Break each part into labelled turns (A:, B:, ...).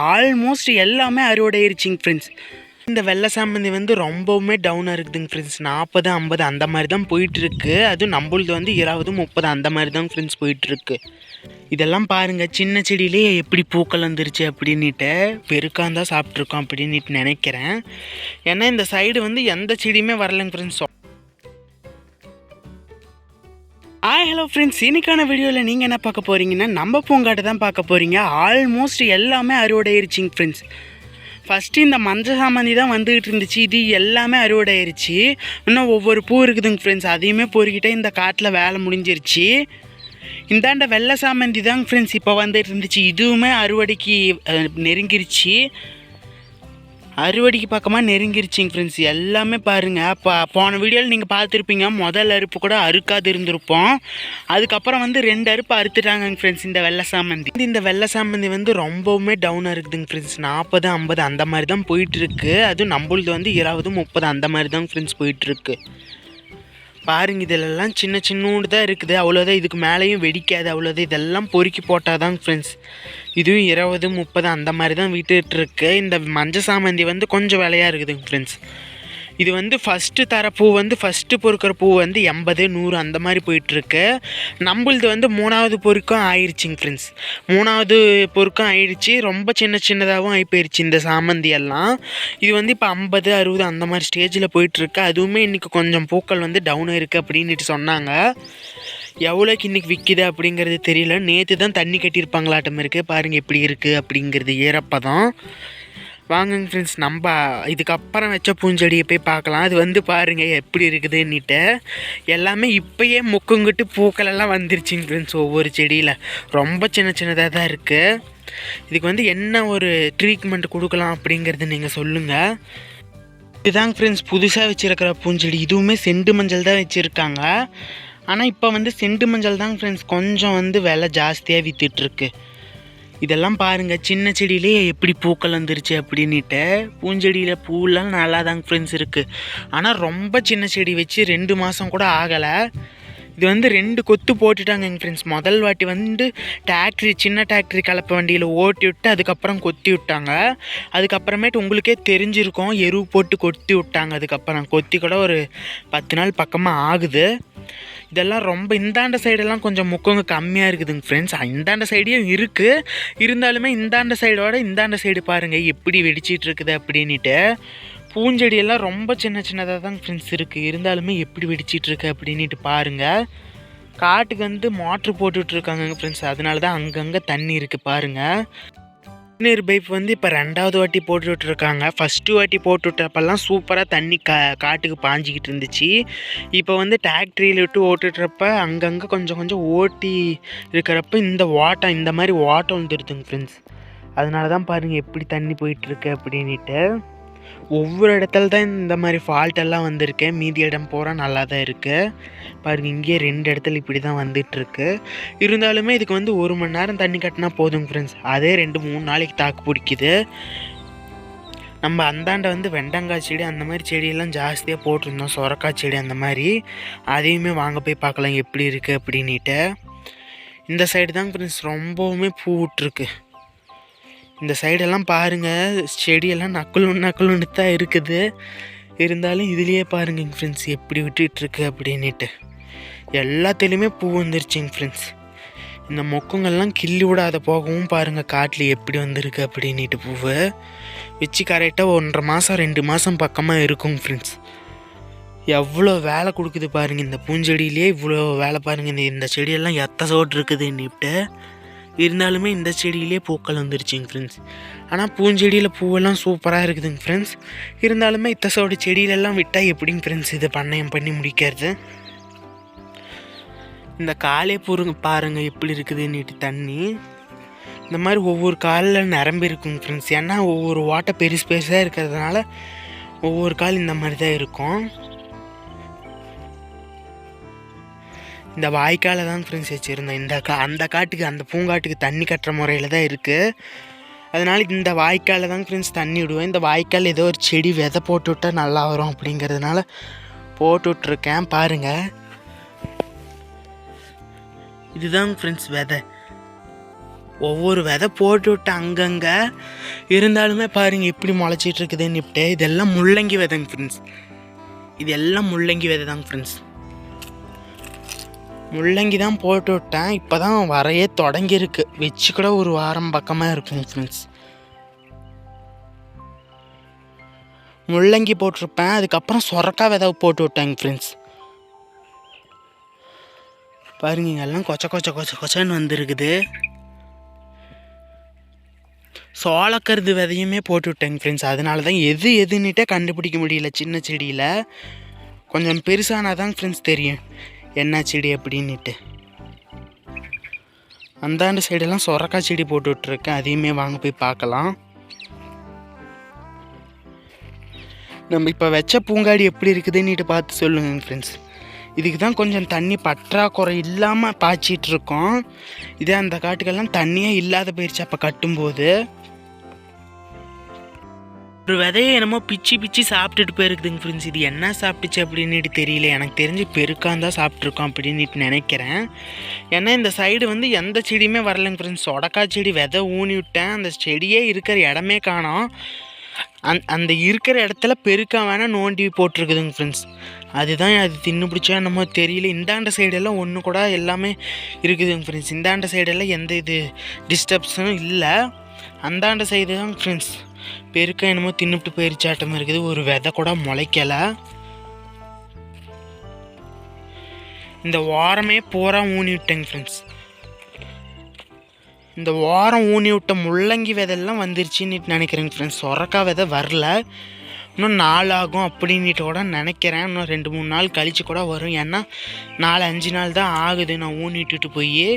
A: Almost எல்லாமே அறுவடை ஆயிருச்சுங்க friends இந்த வெள்ளை சாமந்தி வந்து ரொம்பவுமே டவுனாக இருக்குதுங்க ஃப்ரெண்ட்ஸ் நாற்பது ஐம்பது அந்த மாதிரி தான் போயிட்டுருக்கு. அதுவும் நம்மளுது வந்து இருபது முப்பது அந்த மாதிரி தான் ஃப்ரெண்ட்ஸ் போயிட்டுருக்கு. இதெல்லாம் பாருங்கள் சின்ன செடியிலே எப்படி பூக்கள் வந்துருச்சு அப்படின்னுட்டு பெருக்காந்தான் தான் சாப்பிட்ருக்கோம் அப்படின்னுட்டு நினைக்கிறேன். ஏன்னா இந்த சைடு வந்து எந்த செடியுமே வரலைங்க ஃப்ரெண்ட்ஸ் ஆய் ஹலோ ஃப்ரெண்ட்ஸ் இன்றைக்கான வீடியோவில் நீங்கள் என்ன பார்க்க போகிறீங்கன்னா நம்ம பூங்காட்டை தான் பார்க்க போகிறீங்க ஆல்மோஸ்ட் எல்லாமே அறுவடை ஆயிருச்சுங்க ஃப்ரெண்ட்ஸ் ஃபஸ்ட்டு இந்த மஞ்சள் சாமந்தி தான் வந்துகிட்டு இருந்துச்சு. இது எல்லாமே அறுவடை ஆயிருச்சு இன்னும் ஒவ்வொரு பூ இருக்குதுங்க ஃப்ரெண்ட்ஸ் அதையுமே பொறுக்கிட்டே இந்த காட்டில் வேலை முடிஞ்சிருச்சு. இந்தாண்ட வெள்ளை சாமந்தி தாங்க ஃப்ரெண்ட்ஸ் இப்போ வந்துட்டு இருந்துச்சு. இதுவுமே அறுவடைக்கு நெருங்கிருச்சு. அறுவடைக்கு பக்கமாக நெருங்கிருச்சிங்க ஃப்ரெண்ட்ஸ் எல்லாமே பாருங்கள் இப்போ போன வீடியோவில் நீங்கள் பார்த்துருப்பீங்க. முதல் அறுப்பு கூட அறுக்காது இருந்திருப்போம். அதுக்கப்புறம் வந்து ரெண்டு அறுப்பு அறுத்துட்டாங்கங்க ஃப்ரெண்ட்ஸ் இந்த வெள்ளை சாமந்தி. இந்த வெள்ளை சாமந்தி வந்து ரொம்பவுமே டவுனாக இருக்குதுங்க ஃப்ரெண்ட்ஸ் நாற்பது ஐம்பது அந்த மாதிரி தான் போயிட்டுருக்கு அதுவும் நம்மளுது வந்து இருபது முப்பது அந்த மாதிரி தான் ஃப்ரெண்ட்ஸ் போயிட்டுருக்கு பாருங்க இதெல்லாம் சின்ன சின்னோண்டு தான் இருக்குது. அவ்வளோதான் இதுக்கு மேலேயும் வெடிக்காது அவ்வளோதான் இதெல்லாம் பொறுக்கி போட்டால் தான் ஃப்ரெண்ட்ஸ் இதுவும் இருபது முப்பது அந்த மாதிரி தான் விட்டுட்டுருக்கு இந்த மஞ்சள் சாமந்தி வந்து கொஞ்சம் விலையாக இருக்குதுங்க ஃப்ரெண்ட்ஸ் இது வந்து ஃபஸ்ட்டு தர பூ வந்து ஃபஸ்ட்டு பொறுக்கிற பூ வந்து எண்பது நூறு அந்த மாதிரி போயிட்டுருக்கு. நம்மளுது வந்து மூணாவது பொறுக்கும் ஆயிடுச்சுங்க ஃப்ரெண்ட்ஸ் மூணாவது பொறுக்கும் ஆயிடுச்சு ரொம்ப சின்ன சின்னதாகவும் ஆகி போயிடுச்சு இந்த சாமந்தி எல்லாம். இது வந்து இப்போ ஐம்பது அறுபது அந்த மாதிரி ஸ்டேஜில் போயிட்டுருக்கு. அதுவுமே இன்றைக்கி கொஞ்சம் பூக்கள் வந்து டவுன் இருக்குது அப்படின்னுட்டு சொன்னாங்க. எவ்வளோக்கு இன்றைக்கி விற்கிது அப்படிங்கிறது தெரியல. நேற்று தான் தண்ணி கட்டியிருப்பாங்களாட்டம் இருக்குது பாருங்கள் எப்படி இருக்குது அப்படிங்கிறது ஈரப்பதம் வாங்குங்க ஃப்ரெண்ட்ஸ் நம்ம இதுக்கப்புறம் வச்ச பூஞ்செடியை போய் பார்க்கலாம். அது வந்து பாருங்கள் எப்படி இருக்குதுன்னுட்டு. எல்லாமே இப்போயே முக்குங்கிட்டு பூக்களெல்லாம் வந்துருச்சுங்க ஃப்ரெண்ட்ஸ் ஒவ்வொரு செடியில். ரொம்ப சின்ன சின்னதாக தான் இருக்குது இதுக்கு வந்து என்ன ஒரு ட்ரீட்மெண்ட் கொடுக்கலாம் அப்படிங்கிறது நீங்கள் சொல்லுங்கள் இதுதாங்க ஃப்ரெண்ட்ஸ் புதுசாக வச்சுருக்கிற பூஞ்செடி. இதுவுமே செண்டு மஞ்சள் தான் வச்சுருக்காங்க. ஆனால் இப்போ வந்து செண்டு மஞ்சள் தாங்க ஃப்ரெண்ட்ஸ் கொஞ்சம் வந்து விலை ஜாஸ்தியாக விற்றுட்ருக்கு இதெல்லாம் பாருங்கள் சின்ன செடியிலே எப்படி பூக்கள் வந்துருச்சு அப்படின்னுட்டு பூஞ்செடியில் பூலாம் நல்லா தாங்க ஃப்ரெண்ட்ஸ் இருக்குது ஆனால் ரொம்ப சின்ன செடி வச்சு ரெண்டு மாதம் கூட ஆகலை. இது வந்து ரெண்டு கொத்து போட்டுட்டாங்க எங்கள் ஃப்ரெண்ட்ஸ் முதல் வாட்டி வந்து டிராக்டரி சின்ன டிராக்டரி கலப்பை வண்டியில் ஓட்டி விட்டு அதுக்கப்புறம் கொத்தி விட்டாங்க. அதுக்கப்புறமேட்டு உங்களுக்கே தெரிஞ்சிருக்கும் எரு போட்டு கொத்தி விட்டாங்க. அதுக்கப்புறம் கொத்தி கூட ஒரு பத்து நாள் பக்கமாக ஆகுது. இதெல்லாம் ரொம்ப இந்தாண்ட சைடெல்லாம் கொஞ்சம் முக்கங்க கம்மியாக இருக்குதுங்க ஃப்ரெண்ட்ஸ் இந்தாண்ட சைடையும் இருக்குது இருந்தாலுமே இந்தாண்ட சைடோட இந்தாண்ட சைடு பாருங்கள் எப்படி வெடிச்சிட்டு இருக்குது அப்படின்ட்டு பூஞ்செடியெல்லாம் ரொம்ப சின்ன சின்னதாக தான் ஃப்ரெண்ட்ஸ் இருக்குது இருந்தாலுமே எப்படி வெடிச்சிட்டு இருக்கு அப்படின்ட்டு பாருங்கள் காட்டுக்கு வந்து மோட்ரு போட்டுட்ருக்காங்க ஃப்ரெண்ட்ஸ் அதனால தான் அங்கங்கே தண்ணி இருக்குது பாருங்கள் நீர் பைப் வந்து இப்போ ரெண்டாவது வாட்டி போட்டுவிட்டு இருக்காங்க ஃபஸ்ட்டு வாட்டி போட்டுவிட்டப்பெல்லாம் சூப்பராக தண்ணி கா காட்டுக்கு பாஞ்சிக்கிட்டு இருந்துச்சு. இப்போ வந்து டிராக்டரியில் விட்டு ஓட்டுட்றப்ப அங்கங்கே கொஞ்சம் கொஞ்சம் ஓட்டி இருக்கிறப்ப இந்த வாட்டம் இந்த மாதிரி வாட்டம் வந்துடுதுங்க ஃப்ரெண்ட்ஸ் அதனால தான் பாருங்கள் எப்படி தண்ணி போயிட்டுருக்கு அப்படின்ட்டு ஒவ்வொரு இடத்துல தான் இந்த மாதிரி ஃபால்ட் எல்லாம் வந்திருக்கு. மீதி இடம் போகிறா நல்லா தான் இருக்குது பாருங்கள் இங்கேயே ரெண்டு இடத்துல இப்படி தான் வந்துட்டுருக்கு. இருந்தாலுமே இதுக்கு வந்து ஒரு மணி நேரம் தண்ணி கட்டினா போதுங்க ஃப்ரெண்ட்ஸ் அதே ரெண்டு மூணு நாளைக்கு தாக்கு பிடிக்குது. நம்ம அந்தாண்ட வந்து வெண்டங்காய் செடி அந்த மாதிரி செடியெல்லாம் ஜாஸ்தியாக போட்டிருந்தோம். சொரக்காய் செடி அந்த மாதிரி. அதையுமே வாங்க போய் பார்க்கலாம் எப்படி இருக்குது அப்படின்ட்டு இந்த சைடு தான் ஃப்ரெண்ட்ஸ் ரொம்பவுமே பூ விட்ருக்கு இந்த சைடெல்லாம் பாருங்கள் செடியெல்லாம் நக்குள் நக்குள்னு தான் இருக்குது. இருந்தாலும் இதுலேயே பாருங்க ஃப்ரெண்ட்ஸ் எப்படி விட்டுட்ருக்கு அப்படின்ட்டு எல்லாத்துலேயுமே பூ வந்துருச்சுங்க ஃப்ரெண்ட்ஸ் இந்த மொக்குங்கள்லாம் கிள்ளி விடாத போகவும் பாருங்கள் காட்டில் எப்படி வந்திருக்கு அப்படின்ட்டு பூவை. வச்சு கரெக்டாக ஒன்றரை மாதம் ரெண்டு மாதம் பக்கமாக இருக்குங்க ஃப்ரெண்ட்ஸ் எவ்வளோ வேலை கொடுக்குது பாருங்கள் இந்த பூஞ்செடியிலே இவ்வளோ வேலை பாருங்கள் இந்த இந்த செடியெல்லாம் எத்த சோட்டு இருக்குதுன்னுட்டு இருந்தாலுமே இந்த செடியிலே பூக்கள் வந்துருச்சுங்க ஃப்ரெண்ட்ஸ் ஆனால் பூஞ்செடியில் பூவெல்லாம் சூப்பராக இருக்குதுங்க ஃப்ரெண்ட்ஸ் இருந்தாலுமே இத்தசோட செடியிலெல்லாம் விட்டால் எப்படிங்க ஃப்ரெண்ட்ஸ் இது பண்ணையம் பண்ணி முடிக்கிறது? இந்த காலே பூருங்க பாருங்கள் எப்படி இருக்குதுன்னுட்டு தண்ணி. இந்த மாதிரி ஒவ்வொரு காலில் நிரம்பி இருக்குங்க ஃப்ரெண்ட்ஸ் ஏன்னா ஒவ்வொரு வாட்டை பெருசு பெருசாக இருக்கிறதுனால ஒவ்வொரு கால் இந்த மாதிரி தான் இருக்கும். இந்த வாய்க்கால தான் ஃப்ரெண்ட்ஸ் வச்சுருந்தேன் இந்த கா அந்த காட்டுக்கு அந்த பூங்காட்டுக்கு தண்ணி கட்டுற முறையில் தான் இருக்குது அதனால் இந்த வாய்க்காலில் தான் ஃப்ரெண்ட்ஸ் தண்ணி விடுவேன் இந்த வாய்க்கால் ஏதோ ஒரு செடி விதை போட்டு விட்டால் நல்லா வரும் அப்படிங்கிறதுனால போட்டு விட்ருக்கேன் பாருங்கள் இதுதான் ஃப்ரெண்ட்ஸ் விதை. ஒவ்வொரு விதை போட்டு விட்டு அங்கங்கே இருந்தாலுமே பாருங்கள் எப்படி முளைச்சிட்டு இருக்குதுன்னு இப்படி இதெல்லாம் முள்ளங்கி விதைங்க ஃப்ரெண்ட்ஸ் இது எல்லாம் முள்ளங்கி விதை தாங்க ஃப்ரெண்ட்ஸ் முள்ளங்கி தான் போட்டு விட்டேன். இப்போ தான் வரையே தொடங்கியிருக்கு. வச்சு கூட ஒரு வாரம் பக்கமாக இருக்குங்க ஃப்ரெண்ட்ஸ் முள்ளங்கி போட்டிருப்பேன். அதுக்கப்புறம் சொரக்காய் விதை போட்டு விட்டேங்க ஃப்ரெண்ட்ஸ் பாருங்க எல்லாம் கொச்ச கொச்ச கொச்ச கொச்சன்னு வந்திருக்குது. சோளக்கருது விதையுமே போட்டு விட்டேங்க ஃப்ரெண்ட்ஸ் அதனால தான் எது எதுன்னுட்டே கண்டுபிடிக்க முடியல சின்ன செடியில். கொஞ்சம் பெருசானால் தான் ஃப்ரெண்ட்ஸ் தெரியும். என்ன செடி அப்படின்ட்டு அந்தாண்டு சைடெல்லாம் சொரக்காய் செடி போட்டு விட்ருக்கேன் அதையுமே வாங்க போய் பார்க்கலாம். நம்ம இப்போ வச்ச பூங்காடி எப்படி இருக்குதுன்னுட்டு பார்த்து சொல்லுங்கள் ஃப்ரெண்ட்ஸ் இதுக்கு தான் கொஞ்சம் தண்ணி பற்றாக்குறை இல்லாமல் பாய்ச்சிட்டு இருக்கோம் இதே அந்த காட்டுக்கெல்லாம் தண்ணியே இல்லாத போயிடுச்சு அப்போ கட்டும்போது. ஒரு விதையை என்னமோ பிச்சு பிச்சு சாப்பிட்டுட்டு போயிருக்குதுங்க ஃப்ரெண்ட்ஸ் இது என்ன சாப்பிட்டுச்சு அப்படின்னுட்டு தெரியல. எனக்கு தெரிஞ்சு பெருக்கான் தான் சாப்பிட்ருக்கோம் அப்படின்னுட்டு நினைக்கிறேன். ஏன்னா இந்த சைடு வந்து எந்த செடியுமே வரலைங்க ஃப்ரெண்ட்ஸ் சொடக்காய் செடி விதை ஊனி விட்டேன். அந்த செடியே இருக்கிற இடமே காணோம். அந் அந்த இருக்கிற இடத்துல பெருக்கா வேணால் நோண்டி போட்டிருக்குதுங்க ஃப்ரெண்ட்ஸ் அதுதான் அது தின்னு பிடிச்சா என்னமோ தெரியல. இந்தாண்ட சைடெல்லாம் ஒன்று கூட எல்லாமே இருக்குதுங்க ஃப்ரெண்ட்ஸ் இந்தாண்ட சைடெல்லாம் எந்த இது டிஸ்டர்ப்ஸும் இல்லை. அந்தாண்ட சைடு தான் ஃப்ரெண்ட்ஸ் பெருக்கா என்னமோ தின்னுட்டு போயிருச்சாட்டம் இருக்குது. ஒரு விதை கூட முளைக்கலை. இந்த வாரமே பூரா ஊனி விட்டேங்க ஃப்ரெண்ட்ஸ் இந்த வாரம் ஊனி விட்ட முள்ளங்கி விதையெல்லாம் வந்துருச்சுன்னு நினைக்கிறேங்க ஃப்ரெண்ட்ஸ் சொரக்கா விதை வரல. இன்னும் நாள் ஆகும் அப்படின்ட்டு கூட நினைக்கிறேன். இன்னும் ரெண்டு மூணு நாள் கழித்து கூட வரும். ஏன்னா நாலு அஞ்சு நாள் தான் ஆகுது. நான் ஊனிட்டுட்டு போய்.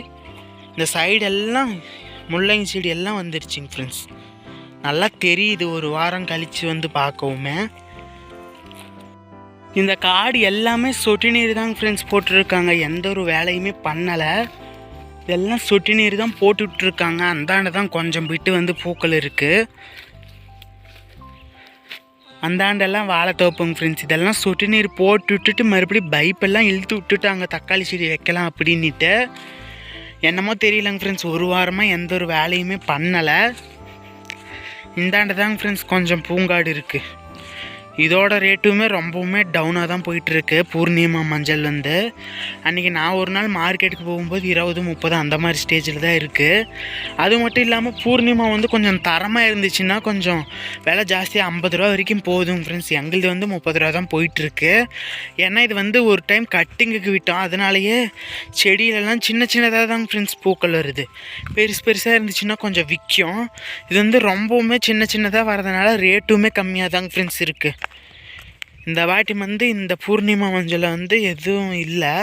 A: இந்த சைடெல்லாம் முள்ளங்கி செடி எல்லாம் வந்துருச்சுங்க ஃப்ரெண்ட்ஸ் நல்லா தெரியுது ஒரு வாரம் கழித்து வந்து பார்க்கவுமே. இந்த காடு எல்லாமே சொட்டு நீர் தாங்க ஃப்ரெண்ட்ஸ் போட்டிருக்காங்க. எந்த ஒரு வேலையுமே பண்ணலை. இதெல்லாம் சொட்டு நீர் தான் போட்டுட்ருக்காங்க. அந்தாண்ட தான் கொஞ்சம் விட்டு வந்து பூக்கள் இருக்குது அந்தாண்டெல்லாம் வாழைத்தோப்புங்க ஃப்ரெண்ட்ஸ் இதெல்லாம் சொட்டு நீர் போட்டு விட்டுட்டு மறுபடியும் பைப்பெல்லாம் இழுத்து விட்டுட்டாங்க. தக்காளி செடி வைக்கலாம் அப்படின்ட்டு என்னமோ தெரியலங்க ஃப்ரெண்ட்ஸ் ஒரு வாரமாக எந்த ஒரு வேலையுமே பண்ணலை. இந்தாண்டு தாங்க ஃப்ரெண்ட்ஸ் கொஞ்சம் பூங்காடு இருக்குது இதோட ரேட்டுமே ரொம்பவுமே டவுனாக தான் போயிட்டுருக்கு. பூர்ணிமா மஞ்சள் வந்து அன்றைக்கி நான் ஒரு நாள் மார்க்கெட்டுக்கு போகும்போது இருபது முப்பது அந்த மாதிரி ஸ்டேஜில் தான் இருக்குது அது மட்டும் இல்லாமல் பூர்ணிமா வந்து கொஞ்சம் தரமாக இருந்துச்சுன்னா கொஞ்சம் விலை ஜாஸ்தியாக ஐம்பது ரூபா வரைக்கும் போதும் ஃப்ரெண்ட்ஸ் எங்களுது வந்து முப்பது ரூபா தான் போயிட்டுருக்கு. ஏன்னா இது வந்து ஒரு டைம் கட்டிங்குக்கு விட்டோம். அதனாலேயே செடியிலலாம் சின்ன சின்னதாக தான் ஃப்ரெண்ட்ஸ் பூக்கள் வருது. பெருசு பெருசாக இருந்துச்சுன்னா கொஞ்சம் விற்கும். இது வந்து ரொம்பவுமே சின்ன சின்னதாக வரதுனால ரேட்டுமே கம்மியாக தாங்க ஃப்ரெண்ட்ஸ் இருக்குது இந்த வாட்டி வந்து இந்த பூர்ணிமா மஞ்சளில் வந்து எதுவும் இல்லை.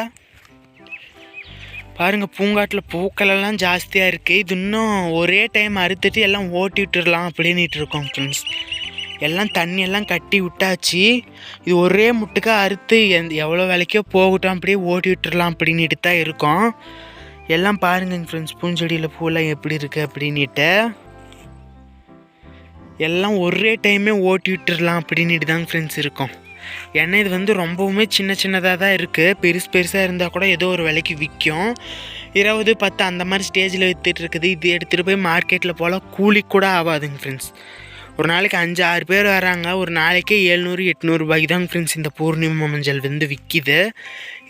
A: பாருங்கள் பூங்காட்டில் பூக்களெல்லாம் ஜாஸ்தியாக இருக்குது இது இன்னும் ஒரே டைம் அறுத்துட்டு எல்லாம் ஓட்டி விட்டுடலாம் அப்படின்னுட்டு இருக்கோம் ஃப்ரெண்ட்ஸ் எல்லாம் தண்ணியெல்லாம் கட்டி விட்டாச்சு. இது ஒரே முட்டுக்கா அறுத்து எந்த எவ்வளோ விலைக்கோ போகட்டும் அப்படியே ஓட்டி விட்டுடலாம் அப்படின்னுட்டு தான் இருக்கோம். எல்லாம் பாருங்க ஃப்ரெண்ட்ஸ் பூஞ்செடியில் பூலாம் எப்படி இருக்குது அப்படின்னுட்டு. எல்லாம் ஒரே டைமே ஓட்டி விட்டுடலாம் அப்படின்னுட்டு தாங்க ஃப்ரெண்ட்ஸ் இருக்கோம். ஏன்னா இது வந்து ரொம்பவுமே சின்ன சின்னதாக தான் இருக்குது பெருசு பெருசாக இருந்தால் கூட ஏதோ ஒரு விலைக்கு விற்கும் இருபது பத்து அந்த மாதிரி ஸ்டேஜில் விற்றுட்டு இருக்குது. இது எடுத்துகிட்டு போய் மார்க்கெட்டில் போல் கூலி கூட ஆகாதுங்க ஃப்ரெண்ட்ஸ் ஒரு நாளைக்கு அஞ்சு ஆறு பேர் வராங்க. ஒரு நாளைக்கே எழுநூறு எட்நூறுபாய்க்கு தாங்க ஃப்ரெண்ட்ஸ் இந்த பூர்ணிமா மஞ்சள் வந்து விற்கிது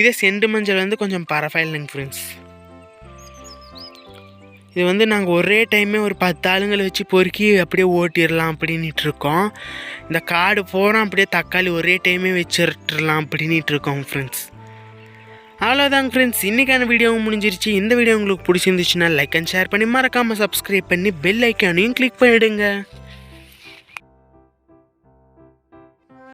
A: இதே செண்டு மஞ்சள் வந்து கொஞ்சம் பரவாயில்லைங்க ஃப்ரெண்ட்ஸ் இது வந்து நாங்கள் ஒரே டைமே ஒரு பத்து ஆளுங்களை வச்சு பொறுக்கி அப்படியே ஓட்டிடலாம் அப்படின்ட்டு இருக்கோம் இந்த காடு போகிறோம் அப்படியே தக்காளி ஒரே டைமே வச்சுட்டுலாம் அப்படின்ட்டு இருக்கோம் ஃப்ரெண்ட்ஸ் அவ்வளோதாங்க ஃப்ரெண்ட்ஸ் இன்றைக்கான வீடியோவும் முடிஞ்சிருச்சு. இந்த வீடியோ உங்களுக்கு பிடிச்சிருந்துச்சுன்னா லைக் அண்ட் ஷேர் பண்ணி மறக்காமல் சப்ஸ்கிரைப் பண்ணி பெல் ஐக்கானையும் கிளிக் பண்ணிவிடுங்க